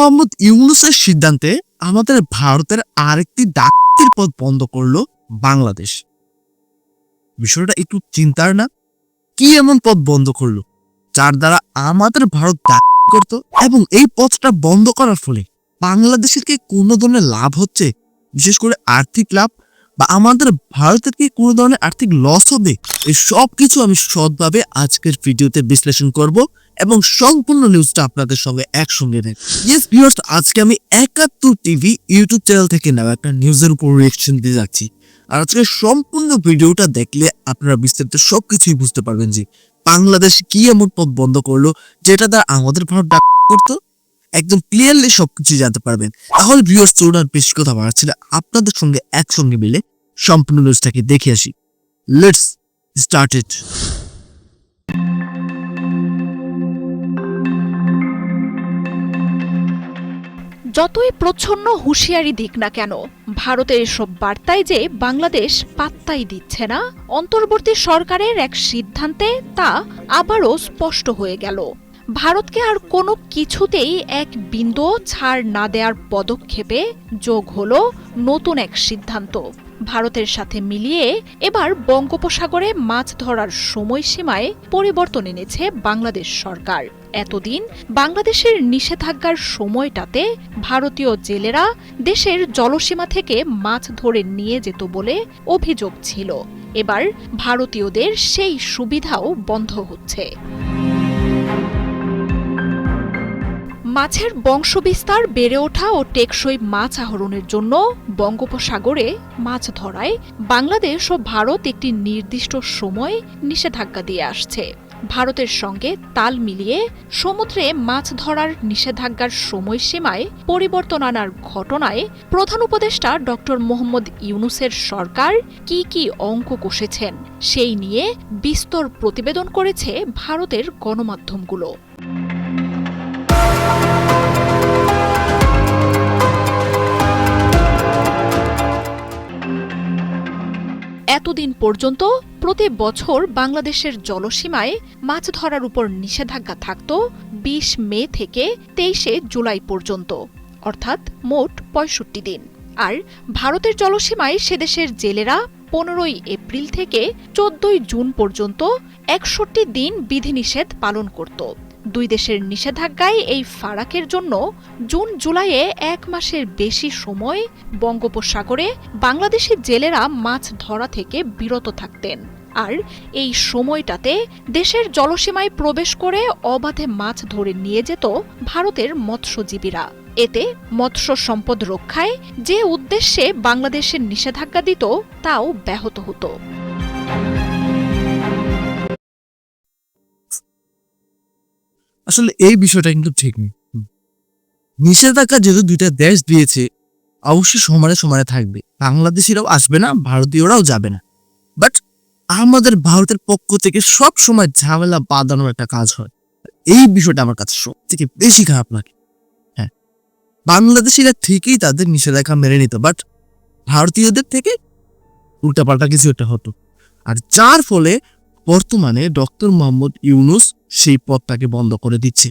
মোহাম্মদ ইউনুসের সিদ্ধান্তে আমাদের ভারতের আরেকটি ডাক্তির পথ বন্ধ করল বাংলাদেশ। বিষয়টা একটু চিন্তার না? কি এমন পথ বন্ধ করল? যার দ্বারা আমাদের ভারত করত এবং এই পথটা বন্ধ করার ফলে বাংলাদেশের কি কোনো ধরনের লাভ হচ্ছে, বিশেষ করে আর্থিক লাভ বা আমাদের ভারতের কি কোনো ধরনের আর্থিক লস হবে এই সব কিছু আমি সৎভাবে আজকের ভিডিওতে বিশ্লেষণ করব। এবং সম্পূর্ণ নিউজটা আপনাদের সঙ্গে একসঙ্গে ভিউয়ার্স আজকে আমি একাত্তর টিভি ইউটিউব চ্যানেল থেকে নেওয়া একটা নিউজের উপর রিয়েকশন দিয়ে যাচ্ছি। আর আজকে সম্পূর্ণ ভিডিওটা দেখলে আপনারা বিস্তারিত সবকিছুই বুঝতে পারবেন যে বাংলাদেশ কি এমন পথ বন্ধ করল, যেটা দ্বারা আমাদের ভারত ডাক করতো। একদম ক্লিয়ারলি সবকিছু জানতে পারবেন। তাহলে ভিউয়ার্স চলুন আর বেশি কথা বাড়াচ্ছি না। আপনাদের সঙ্গে একসঙ্গে মিলে সম্পূর্ণ নিউজটাকে দেখে আসি। লেটস স্টার্ট ইট যতই প্রচ্ছন্ন হুঁশিয়ারি দিক না কেন, ভারতের এসব বার্তায় যে বাংলাদেশ পাত্তাই দিচ্ছে না, অন্তর্বর্তী সরকারের এক সিদ্ধান্তে তা আবারও স্পষ্ট হয়ে গেল। ভারতকে আর কোনো কিছুতেই এক বিন্দু ছাড় না দেওয়ার পদক্ষেপে যোগ হলো নতুন এক সিদ্ধান্ত। ভারতের সাথে মিলিয়ে এবার বঙ্গোপসাগরে মাছ ধরার সময়সীমায় পরিবর্তন এনেছে বাংলাদেশ সরকার। এতদিন বাংলাদেশের নিষেধাজ্ঞার সময়টাতে ভারতীয় জেলেরা দেশের জলসীমা থেকে মাছ ধরে নিয়ে যেত বলে অভিযোগ ছিল। এবার ভারতীয়দের সেই সুবিধাও বন্ধ হচ্ছে। মাছের বংশবিস্তার বেড়ে ওঠা ও টেকসই মাছ আহরণের জন্য বঙ্গোপসাগরে মাছ ধরায় বাংলাদেশ ও ভারত একটি নির্দিষ্ট সময় নিষেধাজ্ঞা দিয়ে আসছে। ভারতের সঙ্গে তাল মিলিয়ে সমুদ্রে মাছ ধরার নিষেধাজ্ঞার সময়সীমায় পরিবর্তন আনার ঘটনায় প্রধান উপদেষ্টা ডক্টর মোহাম্মদ ইউনুসের সরকার কি কি অঙ্ক কষেছেন, সেই নিয়ে বিস্তর প্রতিবেদন করেছে ভারতের গণমাধ্যমগুলো। এতদিন পর্যন্ত প্রতি বছর বাংলাদেশের জলসীমায় মাছ ধরার উপর নিষেধাজ্ঞা থাকত বিশ মে থেকে তেইশে জুলাই পর্যন্ত, অর্থাৎ মোট পঁয়ষট্টি দিন। আর ভারতের জলসীমায় সেদেশের জেলেরা পনেরোই এপ্রিল থেকে চোদ্দই জুন পর্যন্ত একষট্টি দিন বিধিনিষেধ পালন করত। দুই দেশের নিষেধাজ্ঞায় এই ফারাকের জন্য জুন জুলাইয়ে এক মাসের বেশি সময় বঙ্গোপসাগরে বাংলাদেশি জেলেরা মাছ ধরা থেকে বিরত থাকতেন। আর এই সময়টাতে দেশের জলসীমায় প্রবেশ করে অবাধে মাছ ধরে নিয়ে যেত ভারতের মৎস্যজীবীরা। এতে মৎস্য সম্পদ রক্ষায় যে উদ্দেশ্যে বাংলাদেশের নিষেধাজ্ঞা দিত, তাও ব্যাহত হতো। আসলে এই বিষয়টা কিন্তু ঠিক নেই। নিষেধাজ্ঞা যেহেতু দুইটা দেশ দিয়েছে, অবশ্যই সমানে সমানে থাকবে। বাংলাদেশিরাও আসবে না, ভারতীয়রাও যাবে না। বাট আমাদের ভারতের পক্ষ থেকে সব সময় ঝামেলা বাঁধানোর একটা কাজ হয়। এই বিষয়টা আমার কাছে সব থেকে বেশি খারাপ লাগে। হ্যাঁ। বাংলাদেশিরা ঠিকই তাদের নিষেধাজ্ঞা মেনে নিত বাট ভারতীয়দের থেকে উল্টাপাল্টা কিছু একটা হতো। আর যার ফলে বর্তমানে ডক্টর মোহাম্মদ ইউনুস সেই পথটাকে বন্ধ করে দিচ্ছে।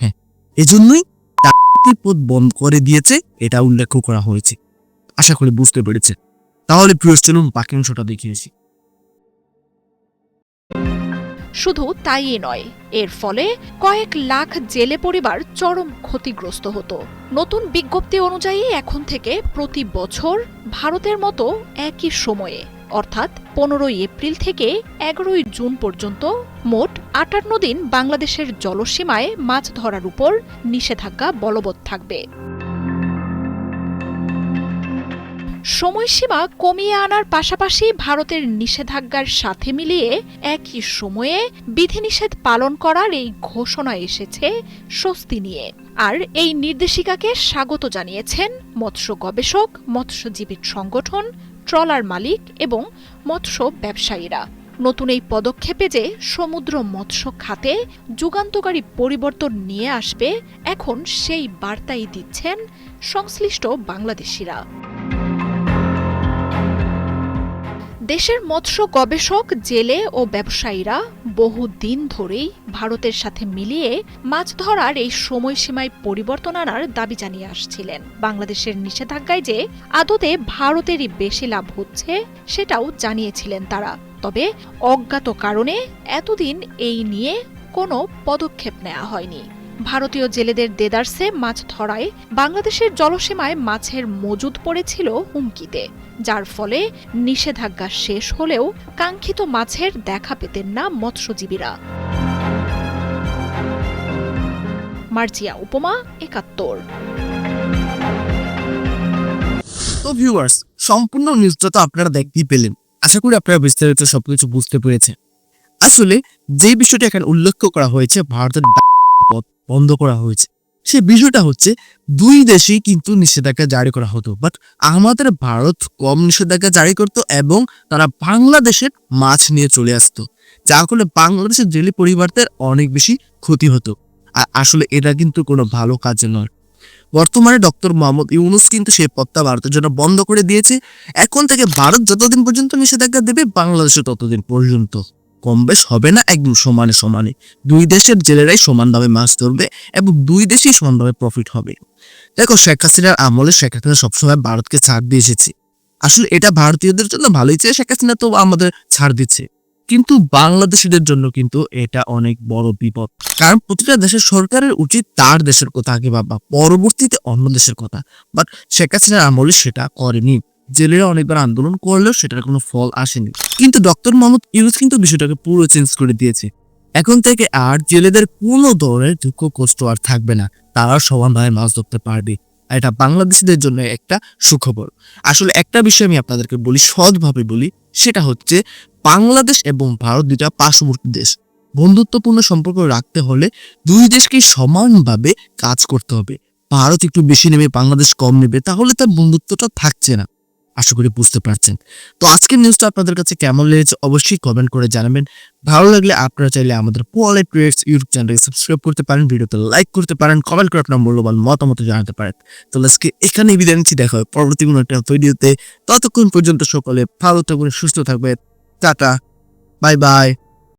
হ্যাঁ এজন্যই ডাকাতির পথ বন্ধ করে দিয়েছে, এটা উল্লেখ করা হয়েছে। আশা করি বুঝতে পেরেছে তাহলে প্রিয় চলুন বাকি অংশটা দেখিয়েছি শুধু তাই নয়, এর ফলে কয়েক লাখ জেলে পরিবার চরম ক্ষতিগ্রস্ত হতো। নতুন বিজ্ঞপ্তি অনুযায়ী এখন থেকে প্রতি বছর ভারতের মতো একই সময়ে অর্থাৎ পনেরোই এপ্রিল থেকে এগারোই জুন পর্যন্ত মোট আটান্ন দিন বাংলাদেশের জলসীমায় মাছ ধরার উপর নিষেধাজ্ঞা বলবৎ থাকবে। সময়সীমা কমিয়ে আনার পাশাপাশি ভারতের নিষেধাজ্ঞার সাথে মিলিয়ে একই সময়ে বিধিনিষেধ পালন করার এই ঘোষণা এসেছে স্বস্তি নিয়ে। আর এই নির্দেশিকাকে স্বাগত জানিয়েছেন মৎস্য গবেষক, মৎস্যজীবী সংগঠন ট্রলার মালিক এবং মৎস্য ব্যবসায়ীরা। নতুন এই পদক্ষেপে যে সমুদ্র মৎস্য খাতে যুগান্তকারী পরিবর্তন নিয়ে আসবে, এখন সেই বার্তাই দিচ্ছেন সংশ্লিষ্ট বাংলাদেশিরা। দেশের মৎস্য গবেষক, জেলে ও ব্যবসায়ীরা বহু দিন ধরেই ভারতের সাথে মিলিয়ে মাছ ধরার এই সময়সীমায় পরিবর্তন আনার দাবি জানিয়ে আসছিলেন। বাংলাদেশের নিষেধাজ্ঞায় যে আদতে ভারতেরই বেশি লাভ হচ্ছে, সেটাও জানিয়েছিলেন তারা। তবে অজ্ঞাত কারণে এতদিন এই নিয়ে কোনো পদক্ষেপ নেওয়া হয়নি। ভারতীয় জেলেদের দেদারসে মাছ ধরায় বাংলাদেশের জলসীমায় মাছের মজুদ পড়েছিল হুমকিতে, যার ফলে নিষেধাজ্ঞা শেষ হলেও কাঙ্ক্ষিত মাছের দেখা পেতেন না মৎস্যজীবীরা। মার্জিয়া উপমা, একাত্তর। তো ভিউয়ার্স সম্পূর্ণ নিউজটা তো আপনারা দেখতেই পেলেন। আশা করি আপনারা বিস্তারিত সবকিছু বুঝতে পেরেছেন। আসলে, যে বিষয়টি এখানে উল্লেখ করা হয়েছে, ভারতের পথ বন্ধ করা হয়েছে। সে বিষয়টা হচ্ছে, দুই দেশেই কিন্তু নিষেধাজ্ঞা জারি করা হতো বাট আমাদের ভারত কম নিষেধাজ্ঞা জারি করতো এবং তারা বাংলাদেশের মাছ নিয়ে চলে আসতো যার ফলে বাংলাদেশের জেলে পরিবারদের অনেক বেশি ক্ষতি হতো। আর আসলে এটা কিন্তু কোনো ভালো কাজ নয়। বর্তমানে ডক্টর মোহাম্মদ ইউনুস কিন্তু সেই পথটা ভারতের জন্য বন্ধ করে দিয়েছে। এখন থেকে ভারত যতদিন পর্যন্ত নিষেধাজ্ঞা দেবে বাংলাদেশে ততদিন পর্যন্ত। কম বেশ হবে না, একদম সমানে সমানে। দুই দেশের জেলেরাই সমানভাবে মাছ ধরবে এবং দুই দেশেই সমানভাবে প্রফিট হবে। দেখো, শেখ হাসিনার আমলে শেখ হাসিনা সবসময় ভারতকে ছাড় দিয়ে এসেছে। আসলে এটা ভারতীয়দের জন্য ভালোই চেয়ে শেখ হাসিনা তো আমাদের ছাড় দিচ্ছে। কিন্তু বাংলাদেশিদের জন্য কিন্তু এটা অনেক বড় বিপদ। কারণ প্রতিটা দেশের সরকারের উচিত তার দেশের কথা আগে ভাবা, পরবর্তীতে অন্য দেশের কথা। বাট শেখ হাসিনার আমলে সেটা করেনি। জেলেরা অনেকবার আন্দোলন করলেও সেটার কোনো ফল আসেনি। কিন্তু ডক্টর মোহাম্মদ ইউনুস কিন্তু বিষয়টাকে পুরো চেঞ্জ করে দিয়েছে। এখন থেকে আর জেলেদের কোনো ধরনের দুঃখ, কষ্ট আর থাকবে না। তারা সমানভাবে মাছ ধরতে পারবে। আর এটা বাংলাদেশিদের জন্য একটা সুখবর। আসলে একটা বিষয় আমি আপনাদেরকে বলি, সৎভাবে বলি, সেটা হচ্ছে বাংলাদেশ এবং ভারত দুটা পার্শ্ববর্তী দেশ। বন্ধুত্বপূর্ণ সম্পর্ক রাখতে হলে দুই দেশকে সমানভাবে কাজ করতে হবে। ভারত একটু বেশি নেবে, বাংলাদেশ কম নেবে, তাহলে তার বন্ধুত্বটা থাকছে না। আশা করি বুঝতে পারছেন। তো আজকের নিউজটা আপনাদের কাছে কেমন লেগেছে অবশ্যই কমেন্ট করে জানাবেন। ভালো লাগলে আপনারা চাইলে আমাদের পোয়ালে ট্রেডস ইউটিউব চ্যানেলকে সাবস্ক্রাইব করতে পারেন, ভিডিওতে লাইক করতে পারেন কমেন্ট করে আপনার মূল্যবান মতামত জানাতে পারেন। তো আজকে এখানে বিদায় নিচ্ছি, দেখা হবে পরবর্তী কোনো একটা ভিডিওতে ততক্ষণ পর্যন্ত সকলে ভালো থাকবেন, সুস্থ থাকবেন। Tata bye bye